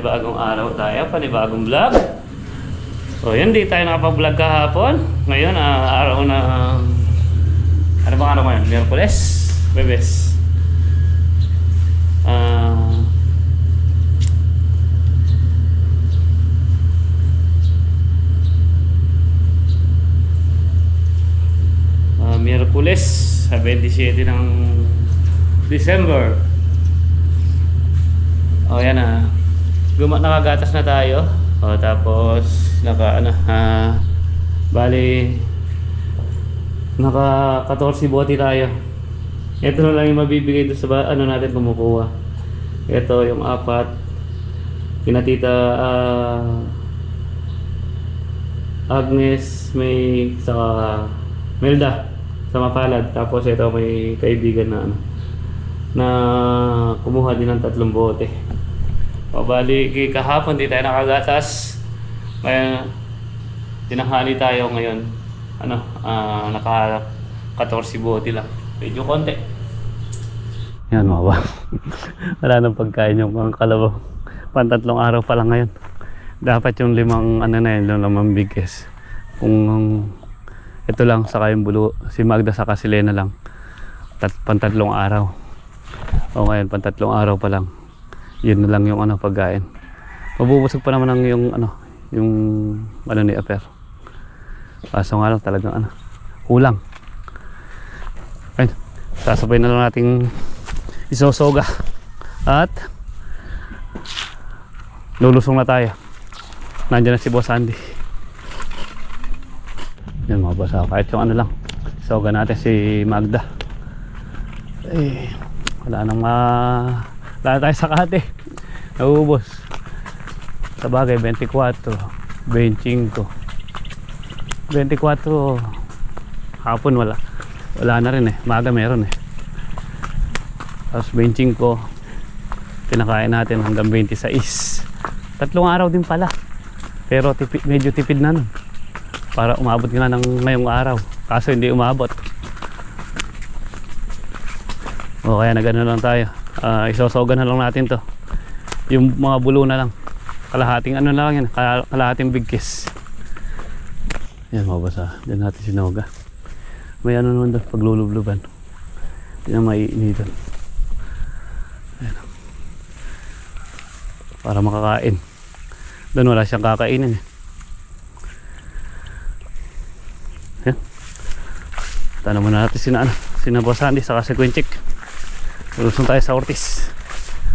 panibagong araw tayo, panibagong vlog. O yun, di tayo nakapag-vlog kahapon. Ngayon, ah, araw na... ano bang araw ngayon? Miyerkules? Bebes. Ah... Ah, Miyerkules, sa 27 ng December. O yan na. Guma nakagatas na tayo. O tapos naka ano ah bali naka 14 bote tayo. Ito na lang yung mabibigay doon sa ano natin kumukuha. Ito yung apat. Kinatita ah Agnes may sa Melda sa Mapalad tapos ito may kaibigan na ano na kumuha din ng tatlong bote. O bali kahapon di tayo nakagatas. May tinahali tayo ngayon. Ano, ah naka 14 bote lang. Medyo konti. Yan mga ba. Wala nang pagkain yung mga kalabaw. Pantatlong araw pa lang ngayon. Dapat yung limang ano na yun, yung limang biggest. Kung ito lang saka yung bulo, si Magda saka si Lena lang. Tat, pantatlong araw. O ngayon, pantatlong araw pa lang. Yun na lang yung ano, pagkain. Mabubusog pa naman ang yung ano, yung ano ni Aper. Kaso nga lang talagang ano, kulang. Ayun, sasabay na lang nating isosoga. At lulusong na tayo. Nandiyan na si Boss Andy. Yan mga boss, ah, kahit yung ano lang. Soga natin si Magda. Eh, wala nang ma... Wala tayo sa kate. Nauubos. Sa bagay, 24. 25. 24. Hapon wala. Wala na rin eh. Maga meron eh. Tapos 25. Pinakain natin hanggang 26. Tatlong araw din pala. Pero tipid, medyo tipid na nun. Para umabot nga ng ngayong araw. Kaso hindi umabot. O kaya na lang tayo. Ah, isosogan na lang natin to. Yung mga bulo na lang. Kalahating ano na lang yan. kala- Kalahating big kiss. Yan mabasa. Diyan natin sinoga. May ano naman doon paglulubluban. Hindi na maiinitan. Ayan. Para makakain. Doon wala siyang kakainin eh. Yan. Tanong muna natin sina ano, sina Boss Andy saka si Quinchik. Lulusong tayo sa Ortiz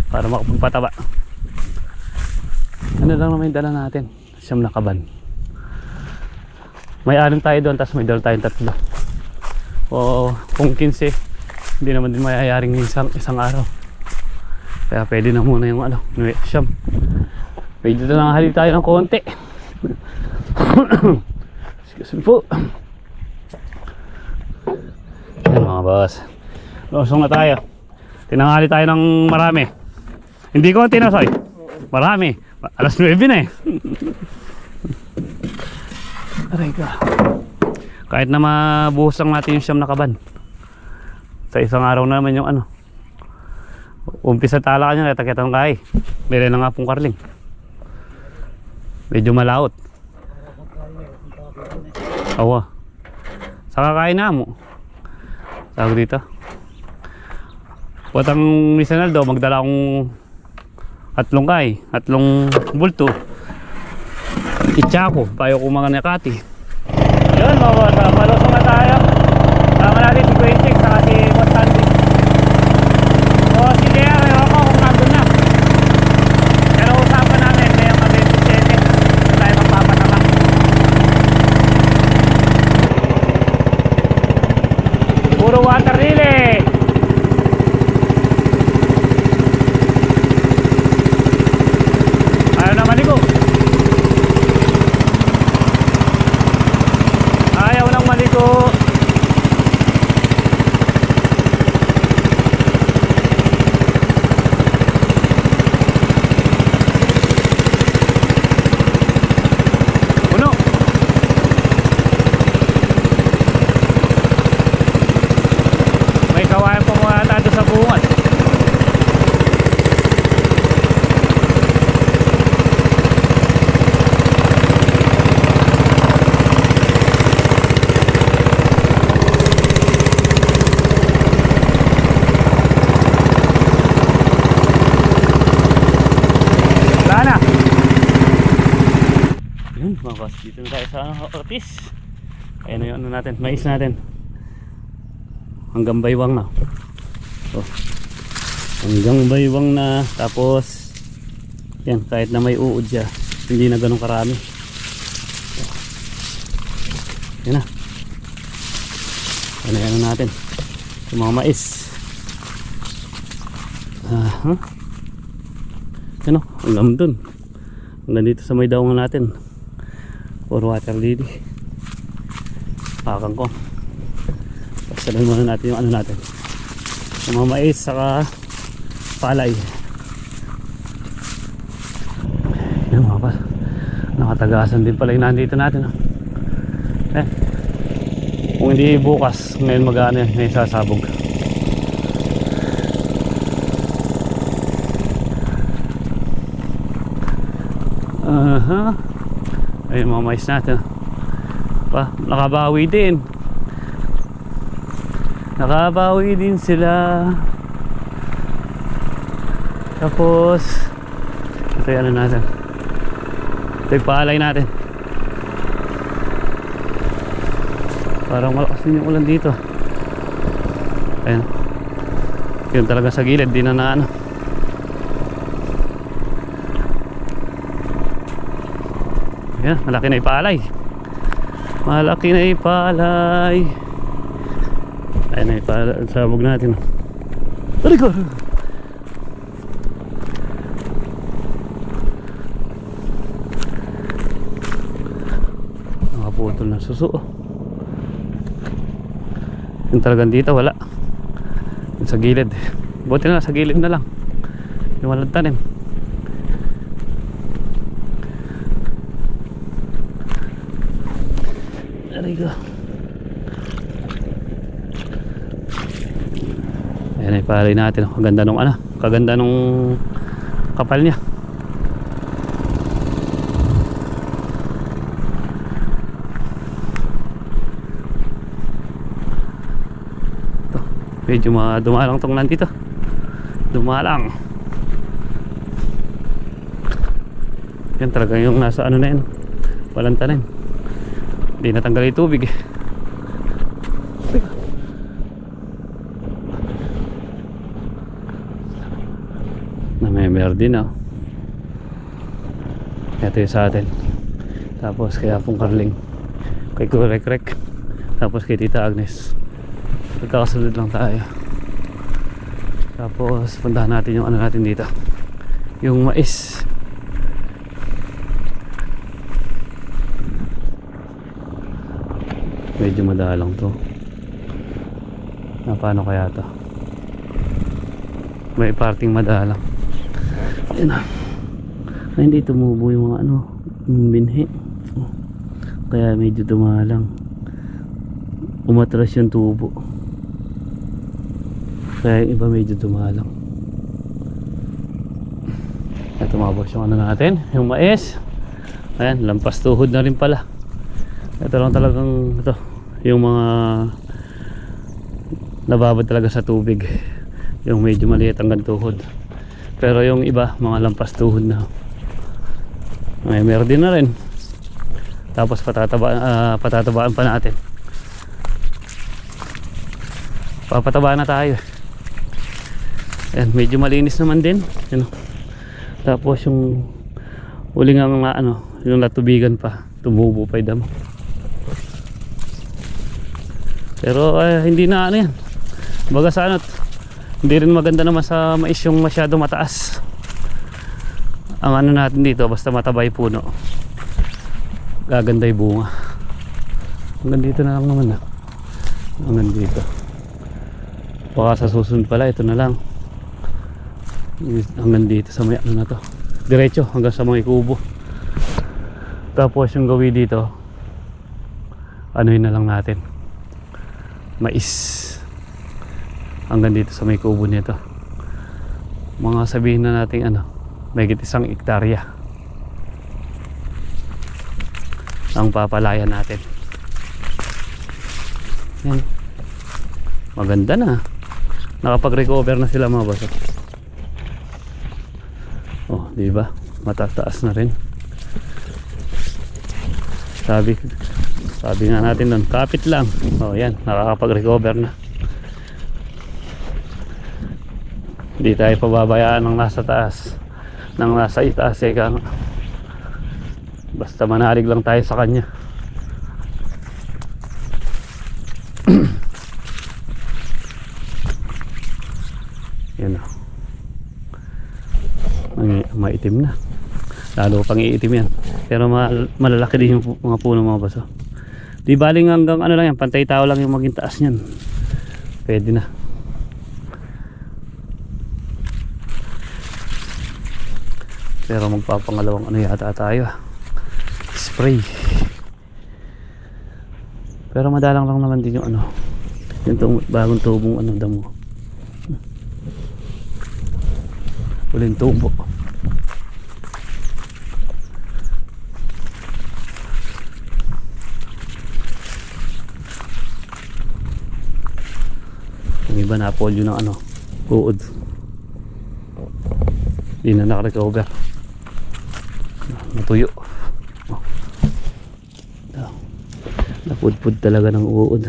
para makapagpataba. Ano lang naman yung dala natin? Siyam na kaban. May anim tayo doon, tapos may dala tayong tatlo. O kung 15, hindi naman din mayayaring isang, isang araw. Kaya pwede na muna yung ano, siyam. Pwede na lang halip tayo ng konti. Excuse me po. Yan mga boss. Lusong na tayo. Tinanghali tayo ng marami. Hindi ko tinasoy. Marami. Alas 9 na eh. Aray ka. Kahit na mabuhos lang natin yung siyam na kaban. Sa isang araw na naman yung ano. Umpisa tala ka niya, kita ng kay. Meron na nga pong karling. Medyo malaot. Awa. Sa kakain na mo. Tawag dito. Patang ni Senaldo, magdala akong atlong kay, atlong bulto. Itsa ko, payo ko mga nakati. Yun, mga boss, ah, malusong na tayo. Tama natin si Quintic, saka si Boss Andy. O, si Lea, ewan ko kung nandun na. Pero usapan namin, ngayong ka 27, na tayo magpapatama. Puro water relay. Ayaw na maligo. Ayaw nang maligo. Yun mga boss, dito na tayo sa ano, Ortiz. Ayan na yung ano natin, mais natin. Hanggang baywang na. Oh. Hanggang baywang na. Tapos, yan, kahit na may uod siya, hindi na ganun karami. Yan na. Ano yan natin? Yung mga mais. Ah, huh? Ano? Hanggang dun. Hanggang dito sa may daungan natin. For water lily. Pakang ko. Pasalan muna natin yung ano natin. Yung mga mais saka palay. Yan mga pa. Nakatagasan din pala yung nandito natin. oh. Eh. Kung hindi bukas, ngayon mag-ano yan, may sasabog. Aha. Ayun mga mais natin. Pa, nakabawi din. Nakabawi din sila. Tapos, ito yung ano natin. Ito paalay natin. Parang malakas din yung ulan dito. Ayan. Yun talaga sa gilid, di na na ano. Ayan, malaki na ipalay. Malaki na ipalay. Ayan na ipalay. Sabog natin. Aray ko! Nakaputol ng suso. Yung talagang dito wala. Yung sa gilid. Buti na sa gilid na lang. Yung walang tanim. Aray ko. Ayan ay palay natin. Kaganda nung ano. Kaganda nung kapal niya. Ito. Medyo dumalang tong nandito. Dumalang. Yan talaga yung nasa ano na yan. Walang tanim. Hindi natanggal yung tubig eh. Namemer din oh. Ito yung sa atin. Tapos kaya pong Carling. Kay Kurek Rek. Tapos kay Tita Agnes. Magkakasunod lang tayo. Tapos puntahan natin yung ano natin dito. Yung mais. medyo madalang to. Na paano kaya to? May parting madalang. Yun na. Ay hindi tumubo yung mga ano yung binhi. Kaya medyo dumalang. Umatras yung tubo. Kaya yung iba medyo dumalang. Ito mga boss yung ano natin yung mais. Ayan lampas tuhod na rin pala. Ito lang talagang ito yung mga nababad talaga sa tubig. Yung medyo maliit hanggang tuhod pero yung iba mga lampas tuhod na. May meron din na rin. Tapos patataba, ah, patatabaan pa natin. Papatabaan na tayo. Ayan, medyo malinis naman din Yan. tapos yung uling ang mga ano yung natubigan pa tumubo pa yung damo pero eh, hindi na ano yan. Baga sa ano, hindi rin maganda naman sa mais yung masyado mataas. Ang ano natin dito, basta matabay puno. Gaganda yung bunga. Hanggang dito na lang naman ah. Hanggang dito. Baka sa susunod pala, ito na lang. Hanggang dito sa may ano na to. Diretso hanggang sa mga kubo. Tapos yung gawin dito, ano na lang natin mais. Hanggang dito sa may kubo nito. Mga sabihin na natin ano may isang ektarya ang papalayan natin. Yan. Maganda na. Nakapag recover na sila mga baso oh di ba? Matataas na rin. Sabi, sabi nga natin nun, kapit lang. Oh, yan, nakakapag-recover na. Hindi tayo pababayaan ng nasa taas. Ng nasa itaas, eh, kang Basta manalig lang tayo sa kanya. Yan o. Ang maitim na. Lalo pang iitim yan. Pero ma malalaki din yung mga puno mga baso. Di baling hanggang ano lang yan, pantay tao lang yung maging taas niyan. Pwede na. Pero magpapangalawang ano yata tayo. ah. Spray. Pero madalang lang naman din yung ano. Yung tong, bagong tubong ano damo. Uling tubo. Yung iba na polio ng ano, uod. Hindi na nakarecover. Natuyo. Oh. Napudpud talaga ng uod.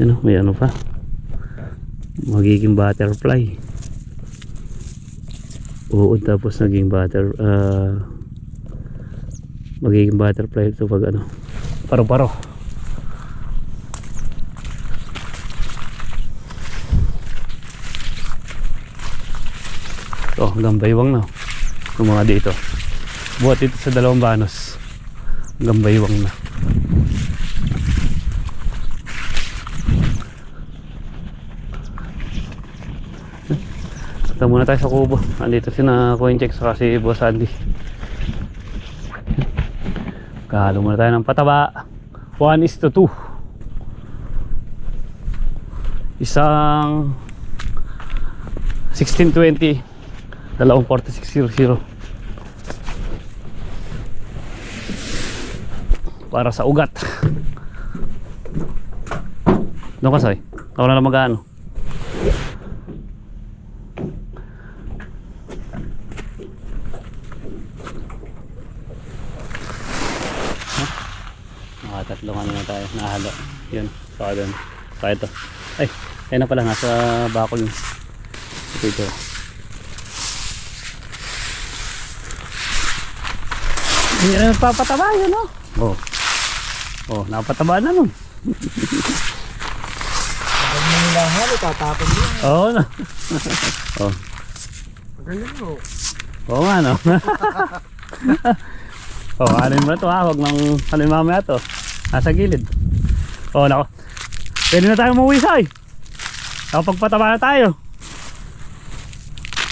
Ano, may ano pa. Magiging butterfly. Uod tapos naging butter ah magiging butterfly ito pag ano paro-paro ito hanggang baywang na yung mga dito buhat ito sa dalawang banos hanggang baywang na Ito muna tayo sa kubo. Andito si na coin check sa si Boss Andy. Kahalo muna tayo ng pataba. 1 is to 2. Isang 1620 dalawang 4600 para sa ugat. Doon ka soy. Ako na lang mag-ano mga tatlong ano na tayo. Nahalo. Yun. Saka doon. Saka ito. Ay ayun na pala. Nasa bakol ito ito hindi na nagpapataba yun no oh oh napataba na nun Pag nila halo, tatapon mo. oo oh, na oh Magaling mo. Oo nga no. oh, alin mo na to ha, wag nang alin mamaya to. Nasa gilid. Oh, nako. Pwede na tayo umuwi say. Nakapagpataba na tayo.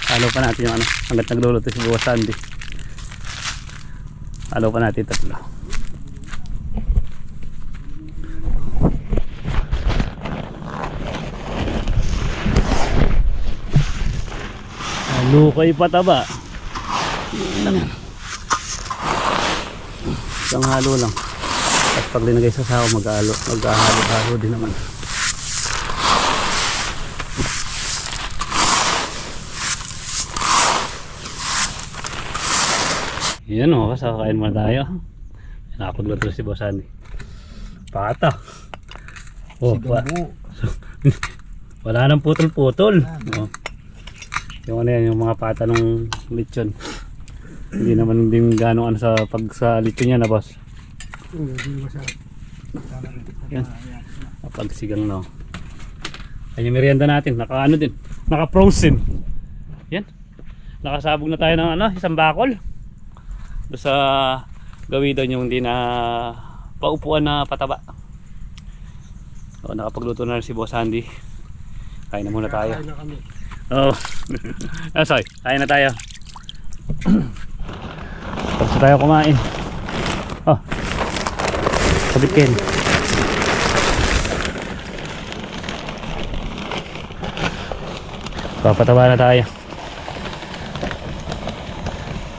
Halo pa natin yung ano, hanggat nagluluto si Buwa Sandy. Halo pa natin tatlo. Halo kay pataba. Yun lang yan. Isang halo lang. Tapos pag linagay sa sawa, mag-halo, mag-halo-halo din naman. Yan o, sa kakain muna tayo. Nakapagluto si Boss Andy. Pata. Oh, si Gambo. wala nang putol-putol. Oh. Yung ano yan, yung mga pata ng lechon. Hindi naman din gano'ng ano sa pag sa lechon niya na boss. Yan. Kapag sigang no. Ayun yung merienda natin, naka ano din, naka frozen. Yan. Nakasabog na tayo ng ano, isang bakol. Doon sa gawin doon yung hindi na paupuan na pataba. So, nakapagluto na rin si Boss Andy. Kain na muna tayo. Kakain na kami. Oo. ah, sorry. Kain na tayo. Tapos tayo kumain. Oh. Sabit Ken. Papataba na tayo.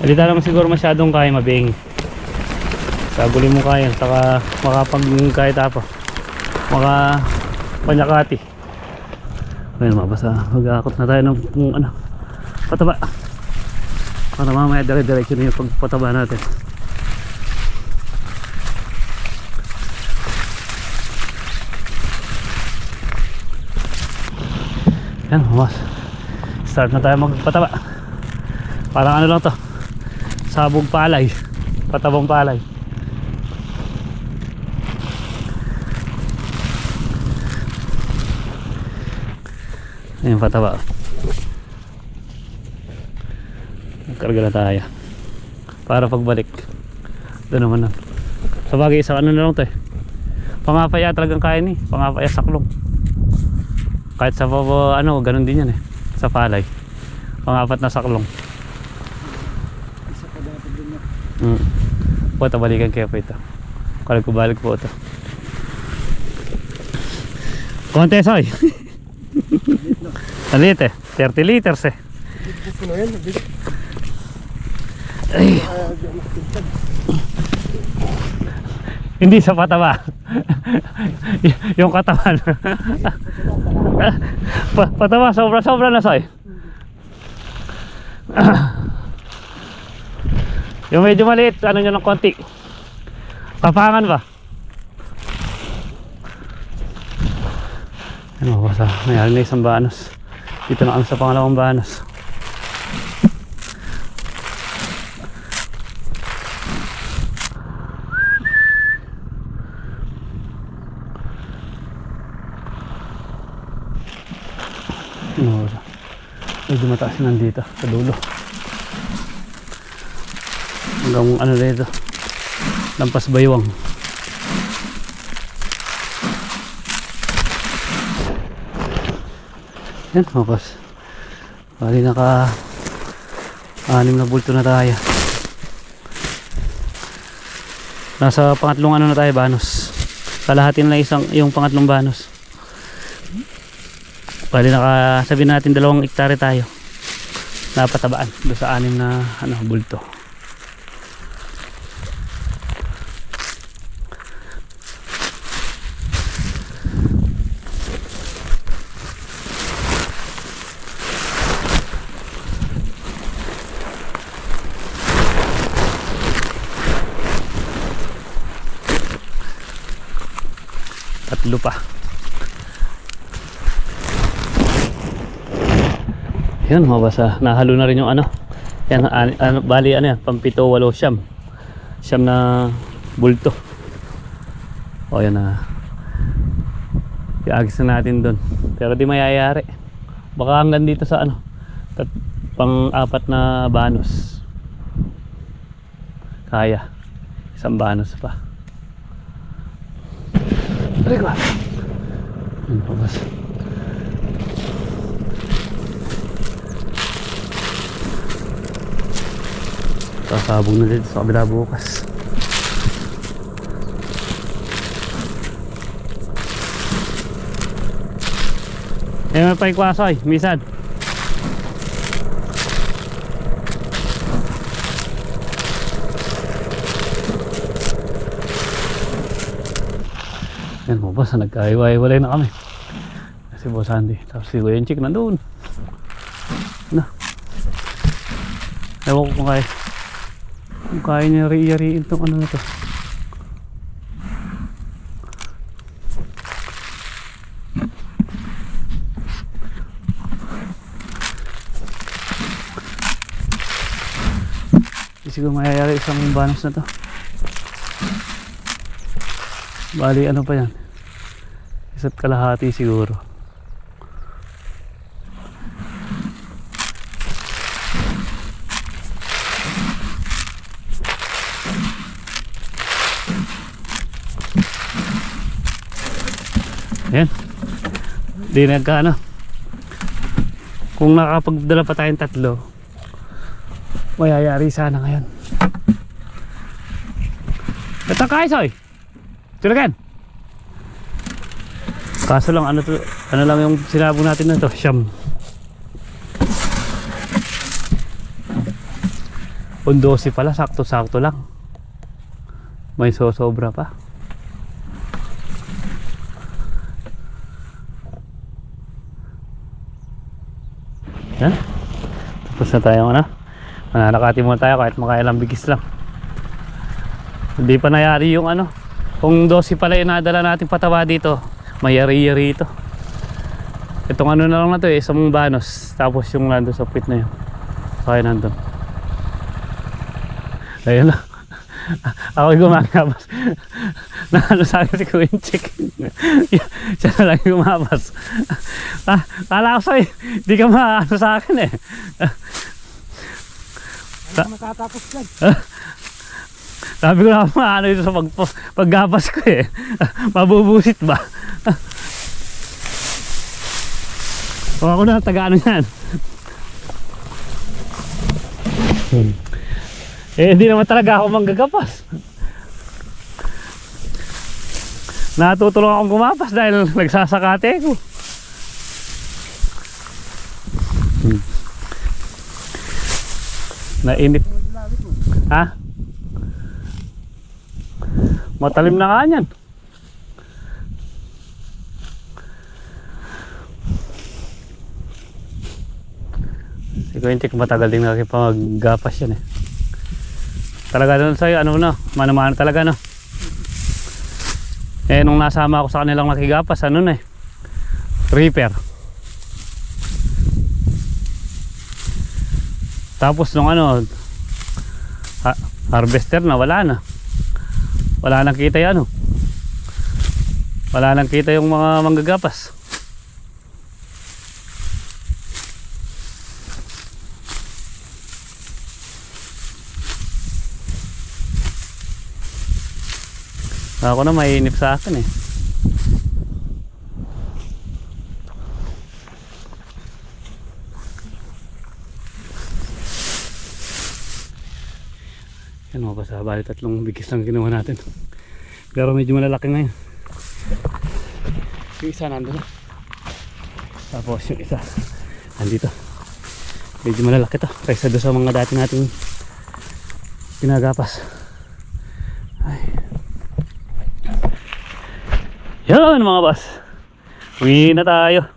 Alita naman siguro masyadong kaya mabing. Saguli mo kaya, saka makapag kahit apa. Maka panyakati. Ayun, mabasa. Mag-aakot na tayo ng kung ano, pataba. Para mamaya dire-diretso na yung pagpataba natin. Yan, mas. Start na tayo magpataba. Parang ano lang to Sabog palay. Patabang palay. Ayun, pataba. Nagkarga na tayo. Para pagbalik. Doon naman na. Sa bagay, isa ano na lang to eh. Pangapaya talagang kaya ni. Pangapaya saklong. Kahit sa ano, ganun din yan eh. Sa palay. Pangapat na saklong. Isa pa dati din na. Mm. Po, balikan kaya po ito. Kalag ko balik po ito. Kontes oy. Alit eh. 30 liters eh. Hindi sa pataba. Yung katawan. pa pataba, sobra-sobra na soy. yung medyo maliit, ano nyo ng konti. Kapangan ba? Ano ba sa mayroon na isang banos. Dito na kami sa pangalawang banos. Ano ba? Medyo mataas na nandito sa dulo. Hanggang ano dito. Lampas baywang. Yan, focus. Bali naka anim na bulto na tayo. Nasa pangatlong ano na tayo, banos. Kalahati na isang, yung pangatlong banos. Bali naka sabi natin dalawang hektare tayo. Napatabaan doon sa anim na ano, bulto. Tatlo pa. Yan, mabasa. Nahalo na rin yung ano. Yan, an- ano, bali ano yan, pampito, walo, siyam. Siyam na bulto. O yan na. Iagis na natin doon. Pero di mayayari. Baka hanggang dito sa ano. Tat, pang apat na banos. Kaya. Isang banos pa. Tari ko. Yan, pabas. Sasabog na dito sa kabila bukas. Eh, may paikwasoy, misan. Boss, nagkahiwa-hiwalay na kami. Si Boss Andy, tapos si Kuya Chick nandun. Na. Ewan ko kung kaya. Kung kaya niya ri-yariin tong ano na to. Siguro mayayari isang banos na to. Bali ano pa yan? Isa't kalahati siguro. Yan. Di nagka ano. Kung nakapagdala pa tayong tatlo, mayayari sana ngayon. Ito kayo, Soy. Tulagan. Kaso lang, ano, to, ano lang yung sinabong natin na to, siyam. 12 pala, sakto-sakto lang. May sosobra pa. Yan. Tapos na tayo ano. Mananakati muna tayo kahit makailang bigis lang. Hindi pa nayari yung ano. Kung 12 pala yung nadala natin pataba dito, mayari-yari ito. Itong ano na lang na to eh, isang banos. Tapos yung nandun sa pit na yun. Kaya nandun. Ayun lang. Ako gumagabas. na ano sa akin si Quinchik. Siya na lang gumabas. ah, kala ko sa'yo, di ka maano sa akin eh. Ano matatapos yan? Sabi ko na maano ito sa pag, paggabas ko eh. Mabubusit ba? o ako na, taga ano yan. eh, hindi naman talaga ako manggagapas. Natutulong akong gumapas dahil nagsasakate ko. Hmm. Nainip. Ha? Matalim na nga yan. Si Quintic matagal din nakipaggapas yan eh. Talaga doon sa'yo, ano na, manamano talaga no. Eh nung nasama ako sa kanilang nakigapas, ano na eh. Reaper. Tapos nung ano, ha, harvester na, wala na. Wala nang kita yan, oh. Wala nang kita yung mga manggagapas. Ako na mainip sa akin eh. Basa, bali tatlong bigis lang ginawa natin. Pero medyo malalaki ngayon. Yung isa nandun na. Tapos yung isa nandito. Medyo malalaki to kaysa doon sa mga dati nating pinagapas. Ay. Yan mga boss. Uwi na tayo.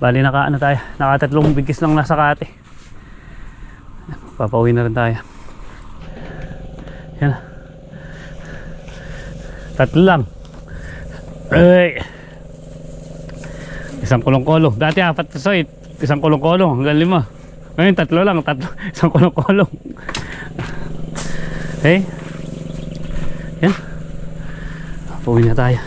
Bali naka ano tayo. Naka tatlong bigis lang nasa kate. Papauwi na rin tayo. Yan. Tatlo lang. Ay. Isang kulong-kulong. Dati apat to soy. Isang kulong-kulong hanggang lima. Ngayon tatlo lang. Tatlo. Isang kulong-kulong. Okay. Yan. Pauwi na tayo.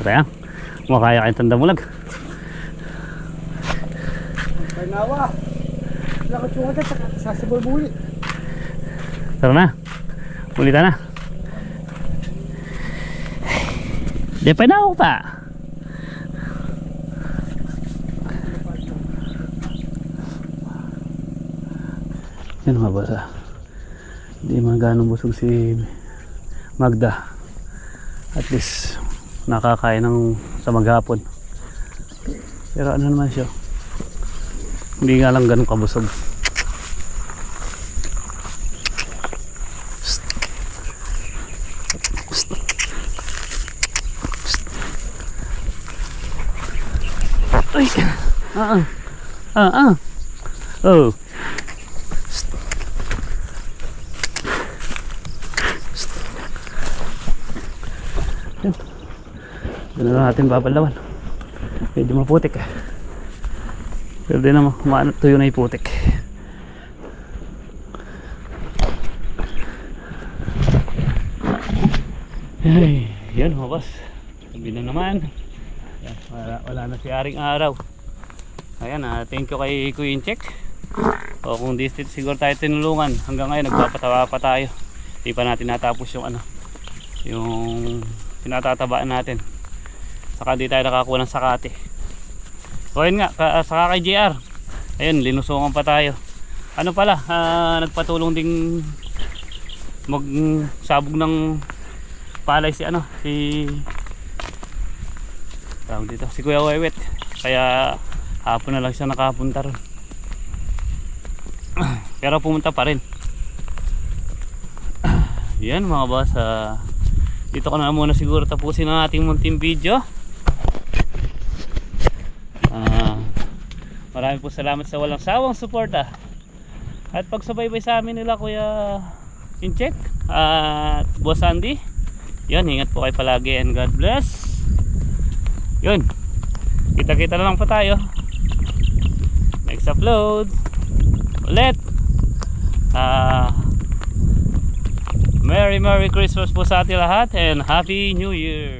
Tara yan. Kumakaya kayong tandamulag. Kay nawa. Lakot yung agad sa sasibol-buli. Tara na. Ulitan na. Di pa na ako pa. Yan mga boss ah. Hindi man ganong busog si Magda. At least nakakain ng sa maghapon. Pero ano naman siya. Hindi nga lang ganun kabusog. Ay. Ah. ah. Ah ah. Oh. Yan. Yan na lang natin babalawan. Medyo maputik eh. Pero di naman, maano tuyo na yung putik. Ay, yan mga boss. Sabi na naman. Yan, wala, wala na si Aring Araw. Ayan, ah, thank you kay Queen Check. O kung di siguro tayo tinulungan, hanggang ngayon nagpapatawa pa tayo. Di pa natin natapos yung ano, yung pinatatabaan natin. Saka di tayo nakakuha ng sakate. O yun nga, ka, saka kay JR. Ayun, linusungan pa tayo. Ano pala, ah, nagpatulong ding magsabog ng palay si ano, si tawag dito, si Kuya Wewet. Kaya hapon na lang siya nakapunta ron. Pero pumunta pa rin. Yan mga boss, ah, dito ko na muna siguro tapusin ang ating munting video. Marami po salamat sa walang sawang suporta. At pagsubaybay sa amin nila Kuya Incheck at Boss Andy. Yun, ingat po kayo palagi and God bless. Yun. Kita-kita na lang po tayo. Next upload. Ulit. Ah... Merry Merry Christmas po sa ating lahat and Happy New Year!